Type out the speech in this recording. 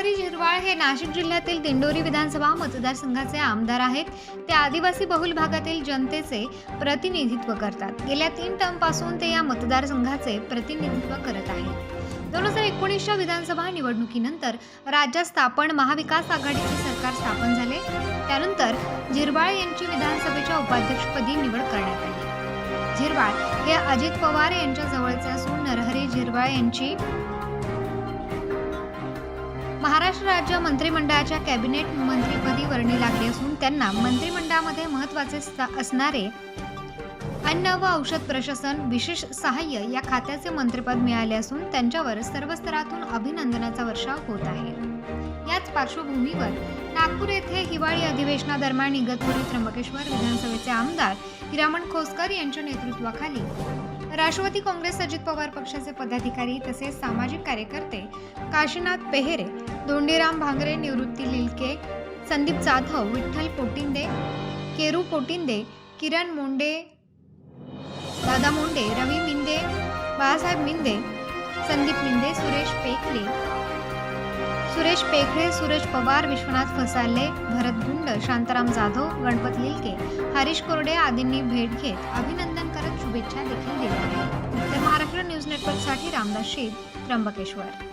नरहरी झिरवाळ हे नाशिक जिल्ह्यातील दिंडोरी विधानसभा मतदारसंघाचे आमदार आहेत. ते आदिवासी बहुल भागातील जनतेचे प्रतिनिधित्व करतात. गेल्या तीन टर्मपासून ते या मतदारसंघाचे प्रतिनिधित्व करत आहेत. दोन हजार एकोणीसच्या विधानसभा निवडणुकीनंतर राज्यात स्थापन महाविकास आघाडीचे सरकार स्थापन झाले. त्यानंतर झिरवाळ यांची विधानसभेच्या उपाध्यक्षपदी निवड करण्यात आली. झिरवाळ हे अजित पवार यांच्या जवळचे असून नरहरी झिरवाळ यांची महाराष्ट्र राज्य मंत्रिमंडळाच्या कॅबिनेट मंत्रीपदी वर्णी लागली असून त्यांना मंत्रिमंडळामध्ये महत्त्वाचे असणारे अन्न व औषध प्रशासन विशेष सहाय्य या खात्याचे मंत्रिपद मिळाले असून त्यांच्यावर सर्व स्तरातून अभिनंदनाचा वर्षाव होत आहे. याच पार्श्वभूमीवर नागपूर येथे हिवाळी अधिवेशनादरम्यान इगतपुरी त्र्यंबकेश्वर विधानसभेचे आमदार हिरामण खोसकर यांच्या नेतृत्वाखाली राष्ट्रवादी काँग्रेस अजित पवार पक्षाचे पदाधिकारी तसेच सामाजिक कार्यकर्ते काशीनाथ पेहेरे धोंडीराम भांगरे निवृत्ती लिलके संदीप जाधव विठ्ठल पोटिंदे केरू पोटिंदे किरण मोंडे दादा मोंडे रवी मिंदे बाळासाहेब मिंदे संदीप मिंदे सुरेश पेखले सुरेश पेखळे सूरज पवार विश्वनाथ फसाले भरत गुंड शांताराम जाधव गणपत लिलके हरीश कोरडे आदींनी भेट घेत अभिनंदन करत शुभेच्छा देखील दिल्या तर महाराष्ट्र न्यूज नेटवर्कसाठी रामदास शेठ त्र्यंबकेश्वर.